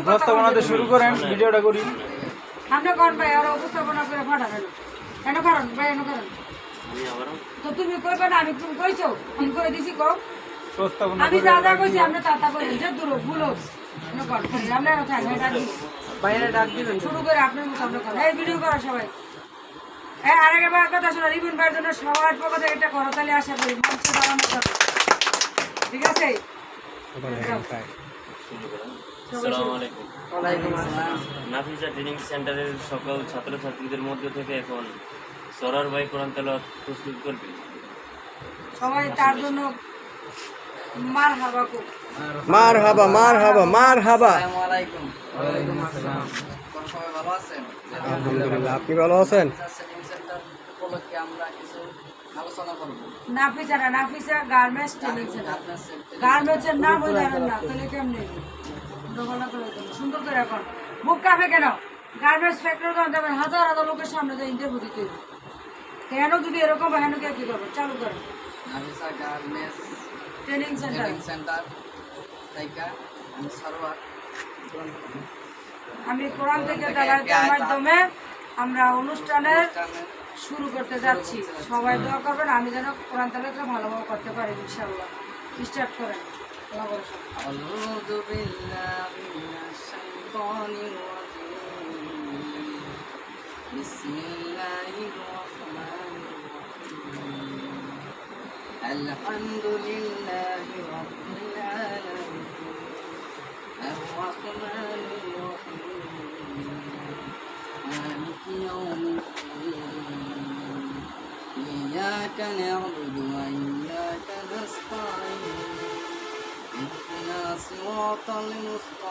উপস্থাপনাতে শুরু করেন ভিডিওটা করি। আপনি কোন ভাই আর উপস্থাপনা করে ফাটাবেন কেন কারণ ভাই কেন কারণ তো তুমি কইবে না আমি তুমি কইছো আমি করে দিছি উপস্থাপনা আমি করে যা যা কইছি আপনি তা তা বলেন যে দূর ভুলো কর? আমরা বাইরে ডাক দিবেন। শুরু করে আপনার মতো আমরা করেন। এই ভিডিও করো সবাই। এই আরেক বার কথা শোনো রিবন ভাইয়ের জন্য সবার পক্ষ থেকে একটা করতালি আশা করি যাবে ঠিক আছে? শুরু আসসালামু আলাইকুম। নাফিসা ট্রেনিং সেন্টারের সকল ছাত্রছাত্রীদের মধ্যে থেকে এখন সরার ভাই কোরআন তেলাওয়াত প্রস্তুত করবে। সবাই তার জন্য মার হাবা কো মার হাবা মার হাবা মার হাবা আসসালামাইকুম সবাই ভালো আছেন? আলহামদুলিল্লাহ আপনি ভালো আছেন? সেটিং সেন্টার উপলক্ষে আমরা কিছু আলোচনা করব। নাফিসা না নাফিসা গার্মেন্টস ট্রেনিং সেন্টার আপনার গার্মেন্টসের নাম ওই জানেন না তাহলে কেমনে দোকানা করে সুন্দর করে এখন। কেন? গার্মেন্টস ফ্যাক্টরি হাজার হাজার লোকের সামনে যে ইন্টারভিউ দিতে কেন যদি এরকম হেন কে কি করব? চালু Nafisa garments training centre training centre তাইকা আমি আমি কোরআন থেকে মাধ্যমে আমরা অনুষ্ঠানের শুরু করতে যাচ্ছি সবাই দোয়া করবেন আমি যেন কোরআন তালাতে ভালোভাবে করতে পারি ইনশাল্লাহ স্টার্ট করেন আল্লাহ ভরসা। أعوذ بالله من الشيطان الرجيم بسم الله الرحمن الرحيم الحمد لله رب إياك نعبد وإياك نستعين اهدنا صراط المستقيم